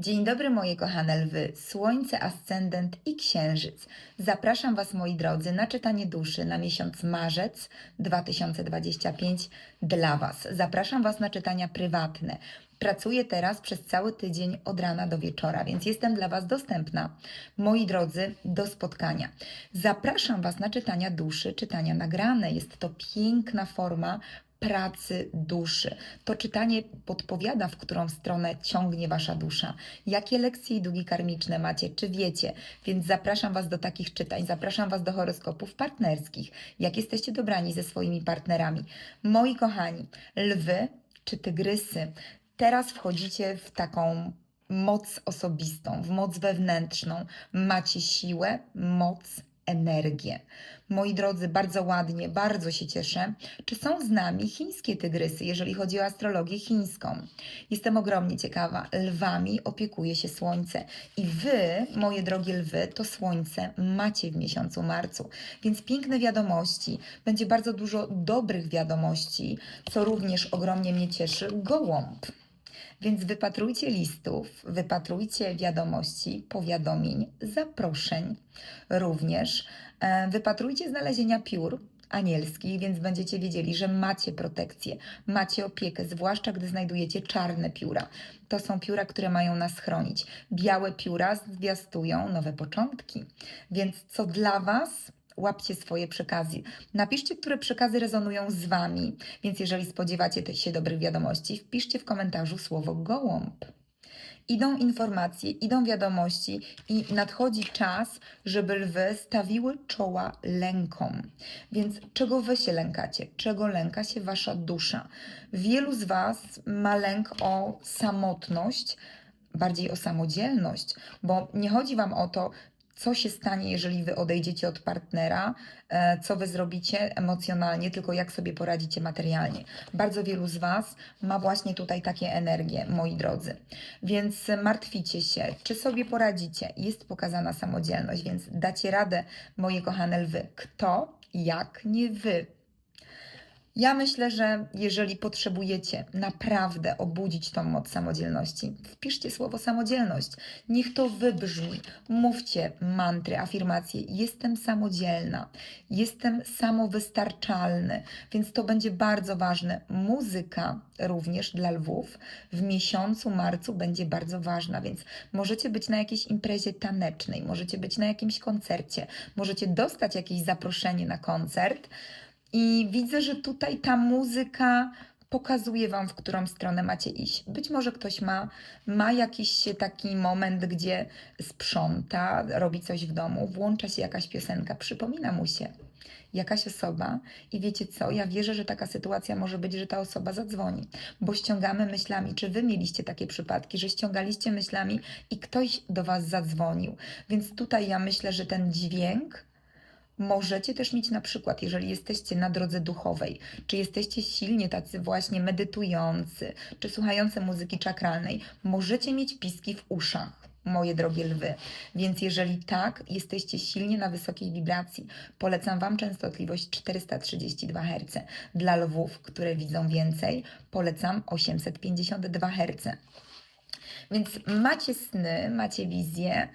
Dzień dobry moje kochane lwy, słońce, ascendent i księżyc. Zapraszam Was moi drodzy na czytanie duszy na miesiąc marzec 2025 dla Was. Zapraszam Was na czytania prywatne. Pracuję teraz przez cały tydzień od rana do wieczora, więc jestem dla Was dostępna. Moi drodzy, do spotkania. Zapraszam Was na czytania duszy, czytania nagrane. Jest to piękna forma pracy duszy. To czytanie podpowiada, w którą stronę ciągnie Wasza dusza. Jakie lekcje i długi karmiczne macie, czy wiecie? Więc zapraszam Was do takich czytań, zapraszam Was do horoskopów partnerskich. Jak jesteście dobrani ze swoimi partnerami? Moi kochani, lwy czy tygrysy, teraz wchodzicie w taką moc osobistą, w moc wewnętrzną. Macie siłę, moc, energię. Moi drodzy, bardzo ładnie, bardzo się cieszę. Czy są z nami chińskie tygrysy, jeżeli chodzi o astrologię chińską? Jestem ogromnie ciekawa. Lwami opiekuje się słońce. I wy, moje drogie lwy, to słońce macie w miesiącu marcu. Więc piękne wiadomości. Będzie bardzo dużo dobrych wiadomości, co również ogromnie mnie cieszy. Gołąb. Więc wypatrujcie listów, wypatrujcie wiadomości, powiadomień, zaproszeń. Również e, wypatrujcie znalezienia piór anielskich, więc będziecie wiedzieli, że macie protekcję, macie opiekę, zwłaszcza gdy znajdujecie czarne pióra. To są pióra, które mają nas chronić. Białe pióra zwiastują nowe początki. Więc co dla Was? Łapcie swoje przekazy. Napiszcie, które przekazy rezonują z Wami. Więc jeżeli spodziewacie się dobrych wiadomości, wpiszcie w komentarzu słowo gołąb. Idą informacje, idą wiadomości i nadchodzi czas, żeby lwy stawiły czoła lękom. Więc czego wy się lękacie? Czego lęka się wasza dusza? Wielu z was ma lęk o samotność, bardziej o samodzielność, bo nie chodzi wam o to, co się stanie, jeżeli wy odejdziecie od partnera, e, co wy zrobicie emocjonalnie, tylko jak sobie poradzicie materialnie. Bardzo wielu z was ma właśnie tutaj takie energie, moi drodzy. Więc martwicie się, czy sobie poradzicie. Jest pokazana samodzielność, więc dacie radę, moje kochane lwy. Kto, jak nie wy. Ja myślę, że jeżeli potrzebujecie naprawdę obudzić tą moc samodzielności, wpiszcie słowo samodzielność. Niech to wybrzmi. Mówcie mantry, afirmacje. Jestem samodzielna, jestem samowystarczalny, więc to będzie bardzo ważne. Muzyka również dla lwów w miesiącu marcu będzie bardzo ważna, więc możecie być na jakiejś imprezie tanecznej, możecie być na jakimś koncercie, możecie dostać jakieś zaproszenie na koncert. I widzę, że tutaj ta muzyka pokazuje Wam, w którą stronę macie iść. Być może ktoś ma, ma jakiś taki moment, gdzie sprząta, robi coś w domu, włącza się jakaś piosenka, przypomina mu się jakaś osoba i wiecie co, ja wierzę, że taka sytuacja może być, że ta osoba zadzwoni, bo ściągamy myślami, czy Wy mieliście takie przypadki, że ściągaliście myślami i ktoś do Was zadzwonił. Więc tutaj ja myślę, że ten dźwięk Możecie też mieć na przykład, jeżeli jesteście na drodze duchowej, czy jesteście silnie tacy właśnie medytujący, czy słuchający muzyki czakralnej, możecie mieć piski w uszach, moje drogie lwy. Więc jeżeli tak, jesteście silnie na wysokiej wibracji, polecam Wam częstotliwość 432 Hz. Dla lwów, które widzą więcej, polecam 852 Hz. Więc macie sny, macie wizje,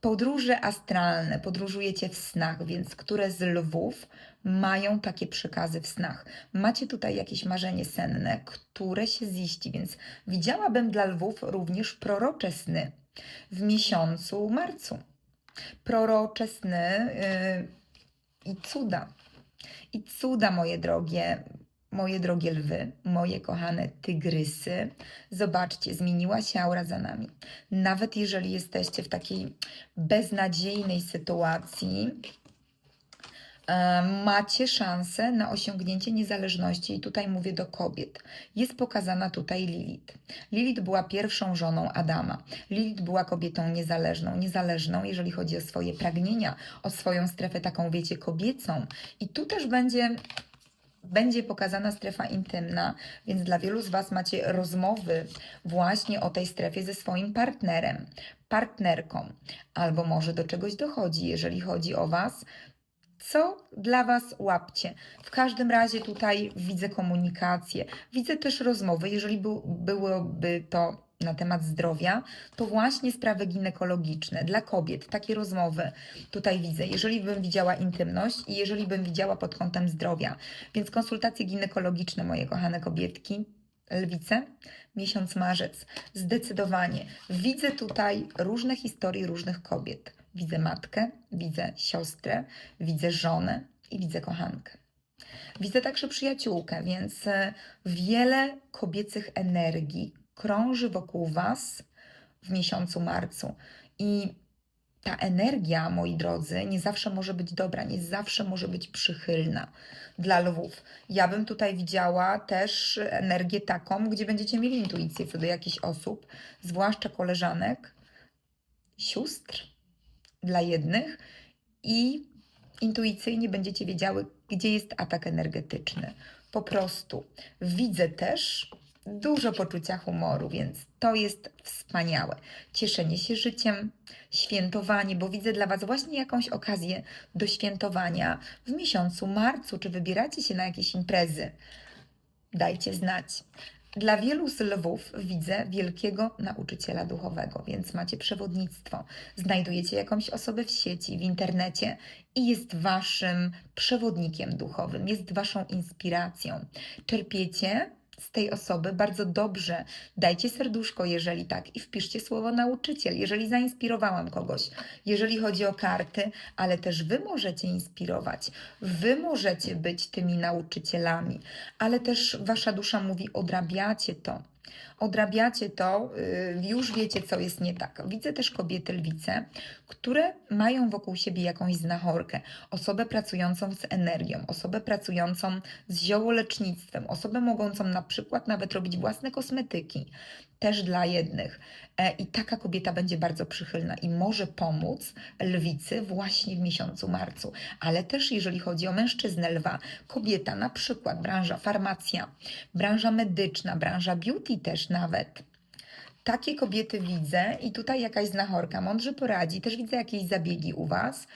podróże astralne, podróżujecie w snach, więc które z lwów mają takie przekazy w snach? Macie tutaj jakieś marzenie senne, które się ziści, więc widziałabym dla lwów również prorocze sny w miesiącu marcu. Prorocze sny yy, i cuda. I cuda, moje drogie, moje drogie lwy, moje kochane tygrysy. Zobaczcie, zmieniła się aura za nami. Nawet jeżeli jesteście w takiej beznadziejnej sytuacji, e, macie szansę na osiągnięcie niezależności. I tutaj mówię do kobiet. Jest pokazana tutaj Lilith. Lilith była pierwszą żoną Adama. Lilith była kobietą niezależną. Niezależną, jeżeli chodzi o swoje pragnienia, o swoją strefę taką, wiecie, kobiecą. I tu też będzie będzie pokazana strefa intymna, więc dla wielu z Was macie rozmowy właśnie o tej strefie ze swoim partnerem, partnerką, albo może do czegoś dochodzi, jeżeli chodzi o Was. Co dla Was łapcie? W każdym razie tutaj widzę komunikację, widzę też rozmowy, jeżeli był, byłoby to na temat zdrowia, to właśnie sprawy ginekologiczne dla kobiet, takie rozmowy tutaj widzę, jeżeli bym widziała intymność i jeżeli bym widziała pod kątem zdrowia. Więc konsultacje ginekologiczne, moje kochane kobietki, lwice, miesiąc marzec, zdecydowanie. Widzę tutaj różne historie różnych kobiet. Widzę matkę, widzę siostrę, widzę żonę i widzę kochankę. Widzę także przyjaciółkę, więc e, wiele kobiecych energii krąży wokół Was w miesiącu marcu. I ta energia, moi drodzy, nie zawsze może być dobra, nie zawsze może być przychylna dla lwów. Ja bym tutaj widziała też energię taką, gdzie będziecie mieli intuicję co do jakichś osób, zwłaszcza koleżanek, sióstr dla jednych i intuicyjnie będziecie wiedziały, gdzie jest atak energetyczny. Po prostu widzę też dużo poczucia humoru, więc to jest wspaniałe. Cieszenie się życiem, świętowanie, bo widzę dla Was właśnie jakąś okazję do świętowania w miesiącu marcu. Czy wybieracie się na jakieś imprezy? Dajcie znać. Dla wielu z lwów widzę wielkiego nauczyciela duchowego, więc macie przewodnictwo. Znajdujecie jakąś osobę w sieci, w internecie i jest waszym przewodnikiem duchowym, jest waszą inspiracją. Czerpiecie z tej osoby bardzo dobrze. Dajcie serduszko, jeżeli tak, i wpiszcie słowo nauczyciel, jeżeli zainspirowałam kogoś, jeżeli chodzi o karty, ale też wy możecie inspirować, wy możecie być tymi nauczycielami, ale też wasza dusza mówi: odrabiacie to. Odrabiacie to, yy, już wiecie, co jest nie tak. Widzę też kobiety lwice, które mają wokół siebie jakąś znachorkę, osobę pracującą z energią, osobę pracującą z ziołolecznictwem, osobę mogącą na przykład nawet robić własne kosmetyki, też dla jednych. E, I taka kobieta będzie bardzo przychylna i może pomóc lwicy właśnie w miesiącu marcu. Ale też jeżeli chodzi o mężczyznę lwa, kobieta, na przykład branża farmacja, branża medyczna, branża beauty też nawet. Takie kobiety widzę i tutaj jakaś znachorka mądrze poradzi. Też widzę jakieś zabiegi u Was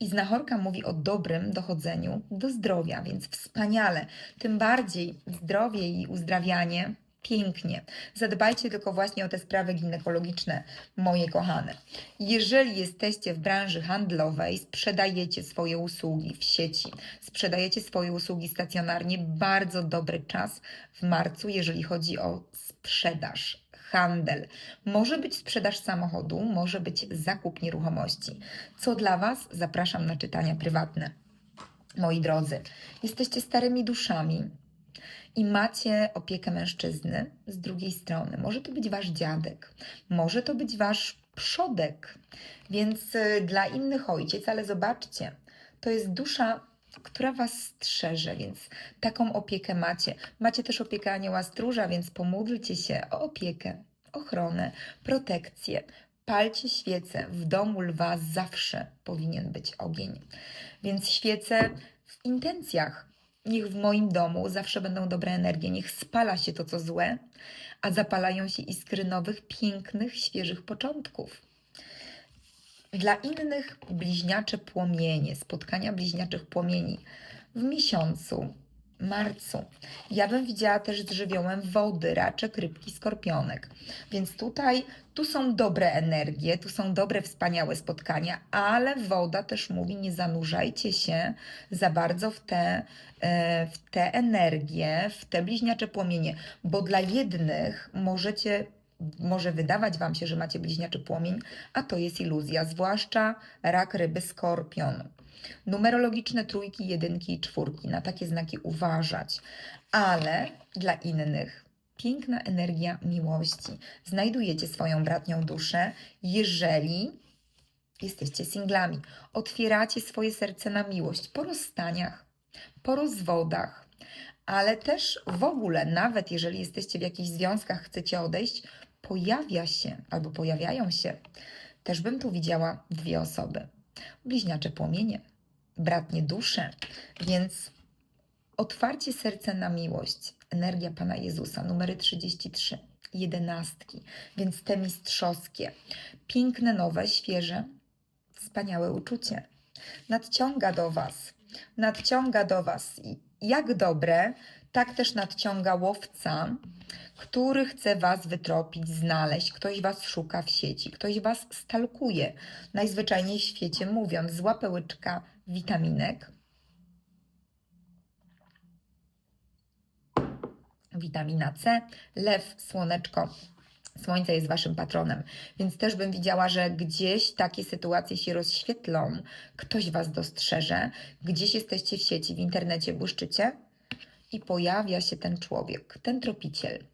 i znachorka mówi o dobrym dochodzeniu do zdrowia, więc wspaniale. Tym bardziej zdrowie i uzdrawianie pięknie. Zadbajcie tylko właśnie o te sprawy ginekologiczne, moje kochane. Jeżeli jesteście w branży handlowej, sprzedajecie swoje usługi w sieci, sprzedajecie swoje usługi stacjonarnie, bardzo dobry czas w marcu, jeżeli chodzi o sprzedaż. Handel. Może być sprzedaż samochodu, może być zakup nieruchomości. Co dla Was? Zapraszam na czytania prywatne. Moi drodzy, jesteście starymi duszami, i macie opiekę mężczyzny z drugiej strony. Może to być wasz dziadek, może to być wasz przodek, więc y, dla innych ojciec, ale zobaczcie, to jest dusza, która was strzeże, więc taką opiekę macie. Macie też opiekę anioła stróża, więc pomódlcie się o opiekę, ochronę, protekcję. Palcie świece. W domu lwa zawsze powinien być ogień. Więc świece w intencjach, Niech w moim domu zawsze będą dobre energie, niech spala się to, co złe, a zapalają się iskry nowych, pięknych, świeżych początków. Dla innych bliźniacze płomienie, spotkania bliźniaczych płomieni w miesiącu marcu. Ja bym widziała też z żywiołem wody, raczek, rybki, skorpionek. Więc tutaj, tu są dobre energie, tu są dobre, wspaniałe spotkania, ale woda też mówi, nie zanurzajcie się za bardzo w te, e, w te energie, w te bliźniacze płomienie, bo dla jednych możecie może wydawać Wam się, że macie bliźniaczy płomień, a to jest iluzja, zwłaszcza rak, ryby, skorpion. Numerologiczne trójki, jedynki i czwórki, na takie znaki uważać, ale dla innych piękna energia miłości. Znajdujecie swoją bratnią duszę, jeżeli jesteście singlami. Otwieracie swoje serce na miłość po rozstaniach, po rozwodach, ale też w ogóle, nawet jeżeli jesteście w jakichś związkach, chcecie odejść, pojawia się albo pojawiają się. Też bym tu widziała dwie osoby. Bliźniacze płomienie, bratnie dusze, więc Otwarcie serca na miłość. Energia Pana Jezusa, numery 33, jedenastki, więc te mistrzowskie. Piękne, nowe, świeże, wspaniałe uczucie. Nadciąga do Was, nadciąga do Was. Jak dobre, tak też nadciąga łowca, który chce Was wytropić, znaleźć. Ktoś Was szuka w sieci, ktoś Was stalkuje. Najzwyczajniej w świecie mówiąc, złapę łyczka witaminek, witamina C, lew, słoneczko. Słońce jest waszym patronem, więc też bym widziała, że gdzieś takie sytuacje się rozświetlą, ktoś was dostrzeże, gdzieś jesteście w sieci, w internecie błyszczycie i pojawia się ten człowiek, ten tropiciel.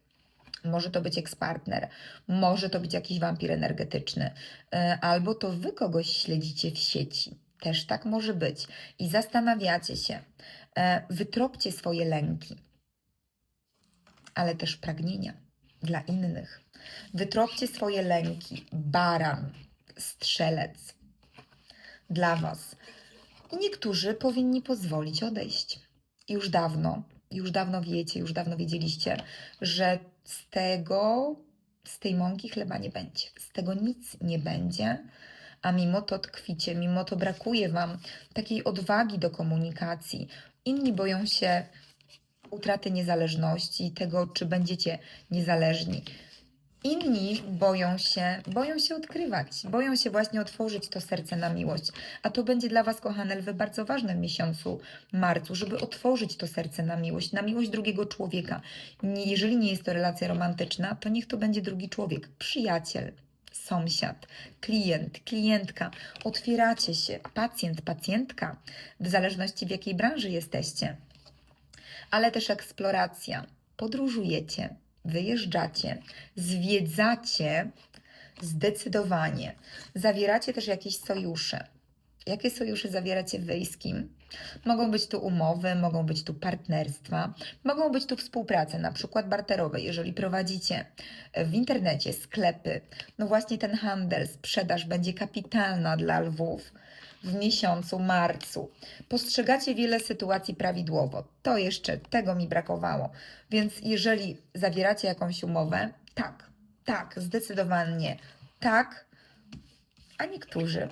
Może to być ekspartner, może to być jakiś wampir energetyczny, e, albo to wy kogoś śledzicie w sieci. Też tak może być. I zastanawiacie się, e, wytropcie swoje lęki ale też pragnienia dla innych. Wytropcie swoje lęki, baran, strzelec dla Was. I niektórzy powinni pozwolić odejść. Już dawno, już dawno wiecie, już dawno wiedzieliście, że z tego, z tej mąki chleba nie będzie. Z tego nic nie będzie, a mimo to tkwicie, mimo to brakuje Wam takiej odwagi do komunikacji. Inni boją się utraty niezależności, tego, czy będziecie niezależni. Inni boją się, boją się odkrywać, boją się właśnie otworzyć to serce na miłość. A to będzie dla Was, kochane lwy, bardzo ważne w miesiącu marcu, żeby otworzyć to serce na miłość, na miłość drugiego człowieka. Jeżeli nie jest to relacja romantyczna, to niech to będzie drugi człowiek, przyjaciel, sąsiad, klient, klientka. Otwieracie się, pacjent, pacjentka, w zależności w jakiej branży jesteście ale też eksploracja. Podróżujecie, wyjeżdżacie, zwiedzacie zdecydowanie. Zawieracie też jakieś sojusze. Jakie sojusze zawieracie wy z? Mogą być tu umowy, mogą być tu partnerstwa, mogą być tu współprace, na przykład barterowe, jeżeli prowadzicie w internecie sklepy. No właśnie ten handel, sprzedaż będzie kapitalna dla lwów w miesiącu marcu. Postrzegacie wiele sytuacji prawidłowo. To jeszcze tego mi brakowało. Więc jeżeli zawieracie jakąś umowę, tak, tak, zdecydowanie tak, a niektórzy.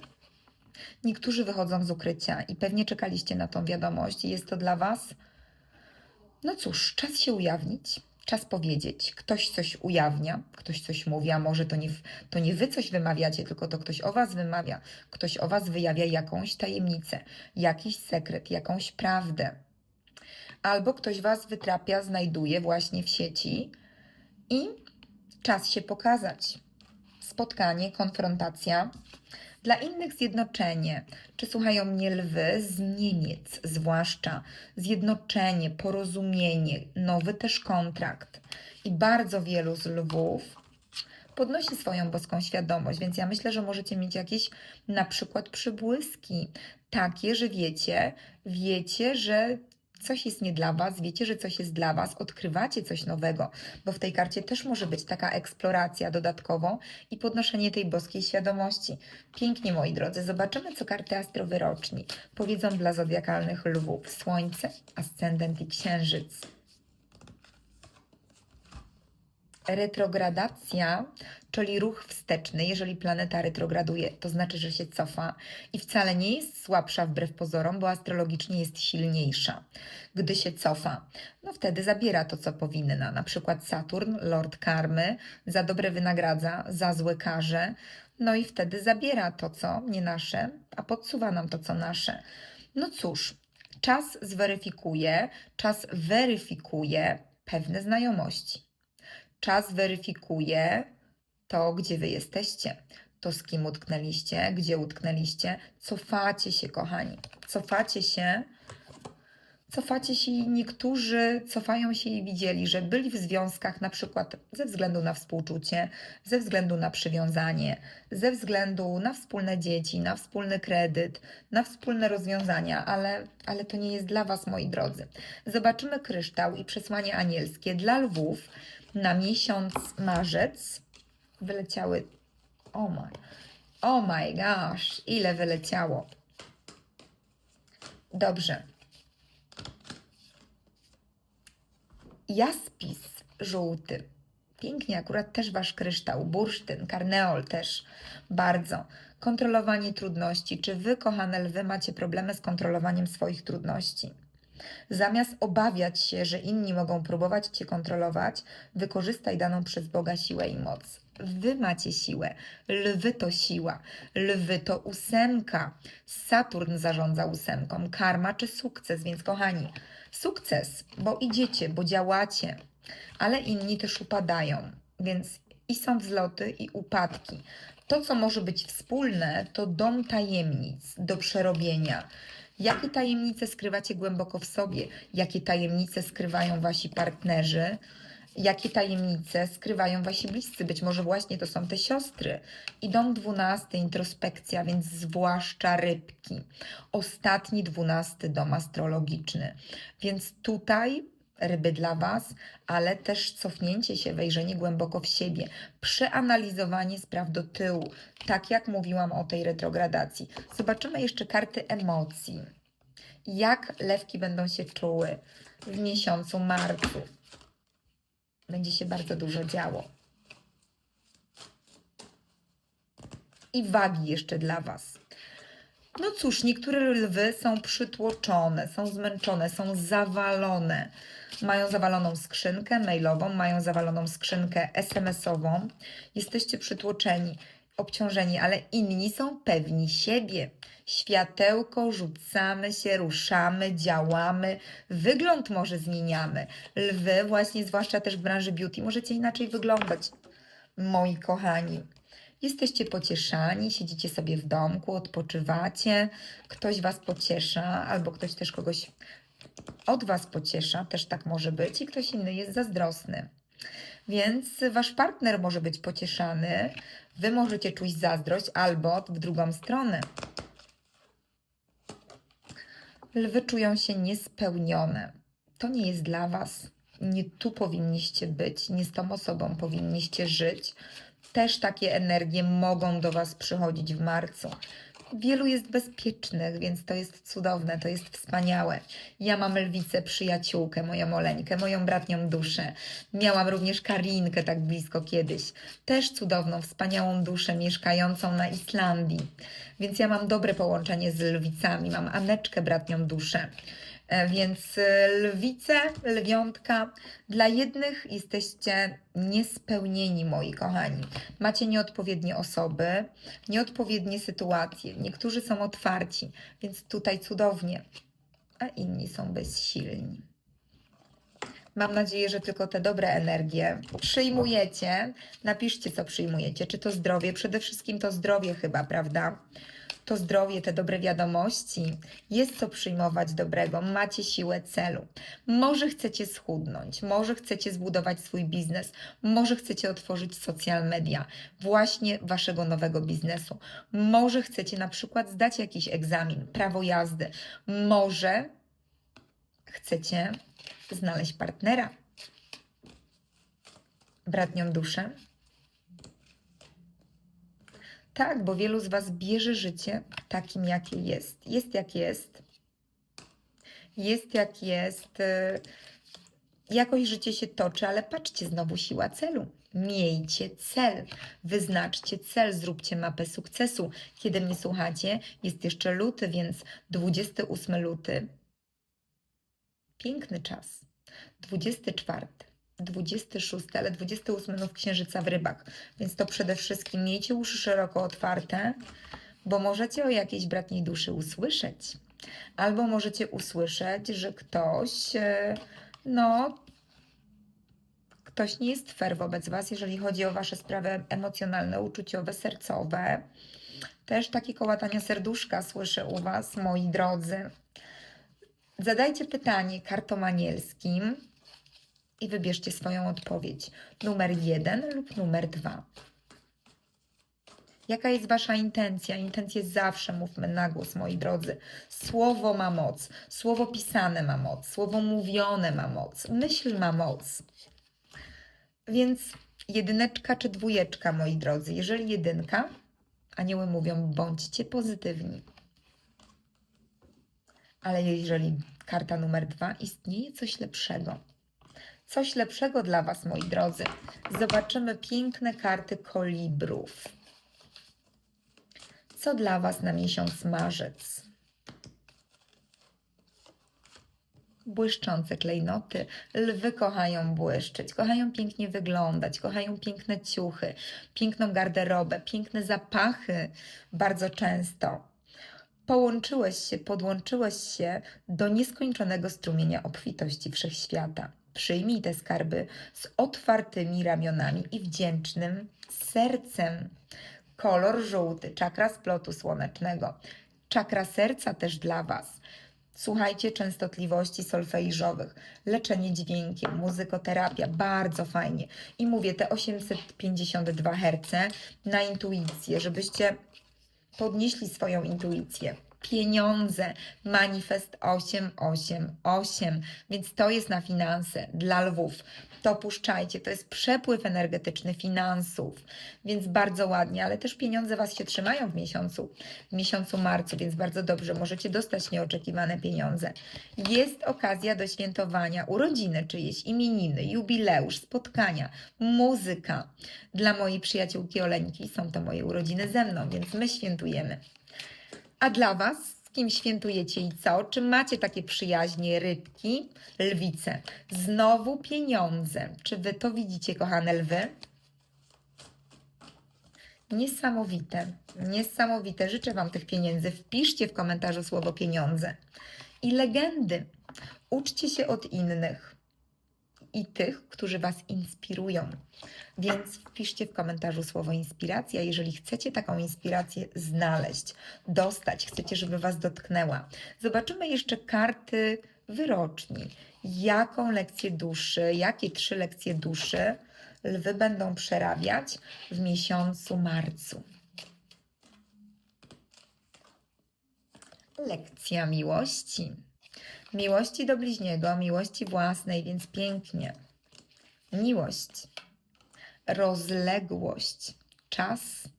Niektórzy wychodzą z ukrycia i pewnie czekaliście na tą wiadomość jest to dla Was. No cóż, czas się ujawnić czas powiedzieć. Ktoś coś ujawnia, ktoś coś mówi, a może to nie, to nie wy coś wymawiacie, tylko to ktoś o was wymawia, ktoś o was wyjawia jakąś tajemnicę, jakiś sekret, jakąś prawdę. Albo ktoś was wytrapia, znajduje właśnie w sieci i czas się pokazać. Spotkanie, konfrontacja, dla innych zjednoczenie. Czy słuchają mnie lwy z Niemiec, zwłaszcza zjednoczenie, porozumienie, nowy też kontrakt. I bardzo wielu z lwów podnosi swoją boską świadomość, więc ja myślę, że możecie mieć jakieś na przykład przybłyski, takie, że wiecie, wiecie, że coś jest nie dla Was, wiecie, że coś jest dla Was, odkrywacie coś nowego, bo w tej karcie też może być taka eksploracja dodatkową i podnoszenie tej boskiej świadomości. Pięknie, moi drodzy, zobaczymy, co karty astrowyroczni powiedzą dla zodiakalnych lwów. Słońce, ascendent i księżyc. Retrogradacja, czyli ruch wsteczny, jeżeli planeta retrograduje, to znaczy, że się cofa i wcale nie jest słabsza wbrew pozorom, bo astrologicznie jest silniejsza. Gdy się cofa, no wtedy zabiera to, co powinna. Na przykład Saturn, Lord Karmy, za dobre wynagradza, za złe karze, no i wtedy zabiera to, co nie nasze, a podsuwa nam to, co nasze. No cóż, czas zweryfikuje, czas weryfikuje pewne znajomości czas weryfikuje to, gdzie wy jesteście, to z kim utknęliście, gdzie utknęliście. Cofacie się, kochani. Cofacie się. Cofacie się i niektórzy cofają się i widzieli, że byli w związkach na przykład ze względu na współczucie, ze względu na przywiązanie, ze względu na wspólne dzieci, na wspólny kredyt, na wspólne rozwiązania, ale, ale to nie jest dla Was, moi drodzy. Zobaczymy kryształ i przesłanie anielskie dla lwów na miesiąc marzec wyleciały. Oh my, oh my gosh, ile wyleciało. Dobrze. jaspis żółty. Pięknie, akurat też wasz kryształ, bursztyn, karneol też bardzo. Kontrolowanie trudności. Czy wy, kochane lwy, macie problemy z kontrolowaniem swoich trudności? Zamiast obawiać się, że inni mogą próbować cię kontrolować, wykorzystaj daną przez Boga siłę i moc. Wy macie siłę. Lwy to siła. Lwy to ósemka. Saturn zarządza ósemką. Karma czy sukces, więc kochani, sukces, bo idziecie, bo działacie, ale inni też upadają, więc i są wzloty, i upadki. To, co może być wspólne, to dom tajemnic do przerobienia. Jakie tajemnice skrywacie głęboko w sobie? Jakie tajemnice skrywają wasi partnerzy? Jakie tajemnice skrywają wasi bliscy? Być może właśnie to są te siostry. I dom dwunasty, introspekcja, więc zwłaszcza rybki. Ostatni dwunasty dom astrologiczny. Więc tutaj ryby dla Was, ale też cofnięcie się, wejrzenie głęboko w siebie, przeanalizowanie spraw do tyłu, tak jak mówiłam o tej retrogradacji. Zobaczymy jeszcze karty emocji. Jak lewki będą się czuły w miesiącu marcu? Będzie się bardzo dużo działo. I wagi jeszcze dla Was. No cóż, niektóre lwy są przytłoczone, są zmęczone, są zawalone. Mają zawaloną skrzynkę mailową, mają zawaloną skrzynkę SMS-ową. Jesteście przytłoczeni, obciążeni, ale inni są pewni siebie. Światełko, rzucamy się, ruszamy, działamy. Wygląd może zmieniamy. Lwy, właśnie zwłaszcza też w branży beauty, możecie inaczej wyglądać, moi kochani. Jesteście pocieszani, siedzicie sobie w domku, odpoczywacie, ktoś was pociesza, albo ktoś też kogoś od was pociesza, też tak może być, i ktoś inny jest zazdrosny. Więc wasz partner może być pocieszany, wy możecie czuć zazdrość, albo w drugą stronę. Lwy czują się niespełnione. To nie jest dla was. Nie tu powinniście być, nie z tą osobą powinniście żyć też takie energie mogą do Was przychodzić w marcu. Wielu jest bezpiecznych, więc to jest cudowne, to jest wspaniałe. Ja mam lwicę, przyjaciółkę, moją Oleńkę, moją bratnią duszę. Miałam również Karinkę tak blisko kiedyś. Też cudowną, wspaniałą duszę mieszkającą na Islandii. Więc ja mam dobre połączenie z lwicami. Mam Aneczkę, bratnią duszę. E, Więc e, lwice, lwiątka, dla jednych jesteście niespełnieni, moi kochani. Macie nieodpowiednie osoby, nieodpowiednie sytuacje. Niektórzy są otwarci, więc tutaj cudownie, a inni są bezsilni. Mam nadzieję, że tylko te dobre energie przyjmujecie. Napiszcie, co przyjmujecie. Czy to zdrowie? Przede wszystkim to zdrowie, chyba, prawda? To zdrowie, te dobre wiadomości. Jest co przyjmować dobrego, macie siłę celu. Może chcecie schudnąć, może chcecie zbudować swój biznes, może chcecie otworzyć social media, właśnie waszego nowego biznesu. Może chcecie na przykład zdać jakiś egzamin, prawo jazdy. Może chcecie znaleźć partnera, bratnią duszę. Tak, bo wielu z Was bierze życie takim, jakie jest. Jest jak jest. Jest jak jest. y, Jakoś życie się toczy, ale patrzcie, znowu siła celu. Miejcie cel, wyznaczcie cel, zróbcie mapę sukcesu. Kiedy mnie słuchacie, jest jeszcze luty, więc 28 luty. Piękny czas. 24. 26, ale 28 nów księżyca w rybach. Więc to przede wszystkim miejcie uszy szeroko otwarte, bo możecie o jakiejś bratniej duszy usłyszeć. Albo możecie usłyszeć, że ktoś, e, no, ktoś nie jest fair wobec Was, jeżeli chodzi o Wasze sprawy emocjonalne, uczuciowe, sercowe. Też takie kołatania serduszka słyszę u Was, moi drodzy. Zadajcie pytanie kartom anielskim i wybierzcie swoją odpowiedź. Numer jeden lub numer dwa. Jaka jest Wasza intencja? Intencje zawsze mówmy na głos, moi drodzy. Słowo ma moc, słowo pisane ma moc, słowo mówione ma moc, myśl ma moc. Więc jedyneczka czy dwójeczka, moi drodzy. Jeżeli jedynka, anioły mówią, bądźcie pozytywni. Ale jeżeli karta numer dwa, istnieje coś lepszego. Coś lepszego dla Was, moi drodzy. Zobaczymy piękne karty kolibrów. Co dla Was na miesiąc marzec? Błyszczące klejnoty. Lwy kochają błyszczeć, kochają pięknie wyglądać, kochają piękne ciuchy, piękną garderobę, piękne zapachy bardzo często. Połączyłeś się, podłączyłeś się do nieskończonego strumienia obfitości wszechświata. Przyjmij te skarby z otwartymi ramionami i wdzięcznym sercem. Kolor żółty, czakra splotu słonecznego. Czakra serca też dla Was. Słuchajcie częstotliwości solfeiżowych, leczenie dźwiękiem, muzykoterapia, bardzo fajnie. I mówię te 852 Hz na intuicję, żebyście podnieśli swoją intuicję. Pieniądze, manifest 888, więc to jest na finanse dla lwów. To puszczajcie, to jest przepływ energetyczny finansów, więc bardzo ładnie, ale też pieniądze Was się trzymają w miesiącu, w miesiącu marcu, więc bardzo dobrze, możecie dostać nieoczekiwane pieniądze. Jest okazja do świętowania urodziny czyjeś, imieniny, jubileusz, spotkania, muzyka. Dla mojej przyjaciółki Oleńki są to moje urodziny ze mną, więc my świętujemy. A dla Was, z kim świętujecie i co? Czy macie takie przyjaźnie rybki, lwice? Znowu pieniądze. Czy Wy to widzicie, kochane lwy? Niesamowite, niesamowite. Życzę Wam tych pieniędzy. Wpiszcie w komentarzu słowo pieniądze. I legendy. Uczcie się od innych i tych, którzy Was inspirują. Więc wpiszcie w komentarzu słowo inspiracja, jeżeli chcecie taką inspirację znaleźć, dostać, chcecie, żeby Was dotknęła. Zobaczymy jeszcze karty wyroczni. Jaką lekcję duszy, jakie trzy lekcje duszy lwy będą przerabiać w miesiącu marcu. Lekcja miłości. Miłości do bliźniego, miłości własnej, więc pięknie. Miłość, rozległość, czas,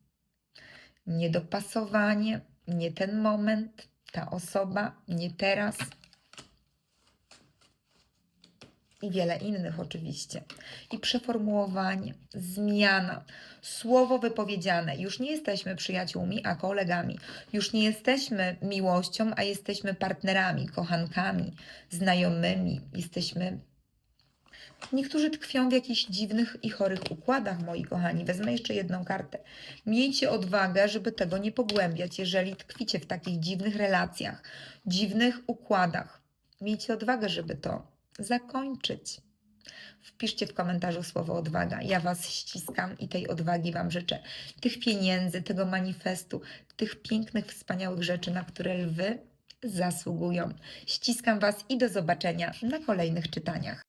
niedopasowanie, nie ten moment, ta osoba, nie teraz. I wiele innych oczywiście. I przeformułowanie, zmiana, słowo wypowiedziane. Już nie jesteśmy przyjaciółmi, a kolegami. Już nie jesteśmy miłością, a jesteśmy partnerami, kochankami, znajomymi. Jesteśmy Niektórzy tkwią w jakichś dziwnych i chorych układach, moi kochani. Wezmę jeszcze jedną kartę. Miejcie odwagę, żeby tego nie pogłębiać, jeżeli tkwicie w takich dziwnych relacjach, dziwnych układach. Miejcie odwagę, żeby to zakończyć. Wpiszcie w komentarzu słowo odwaga. Ja Was ściskam i tej odwagi Wam życzę. Tych pieniędzy, tego manifestu, tych pięknych, wspaniałych rzeczy, na które lwy zasługują. Ściskam Was i do zobaczenia na kolejnych czytaniach.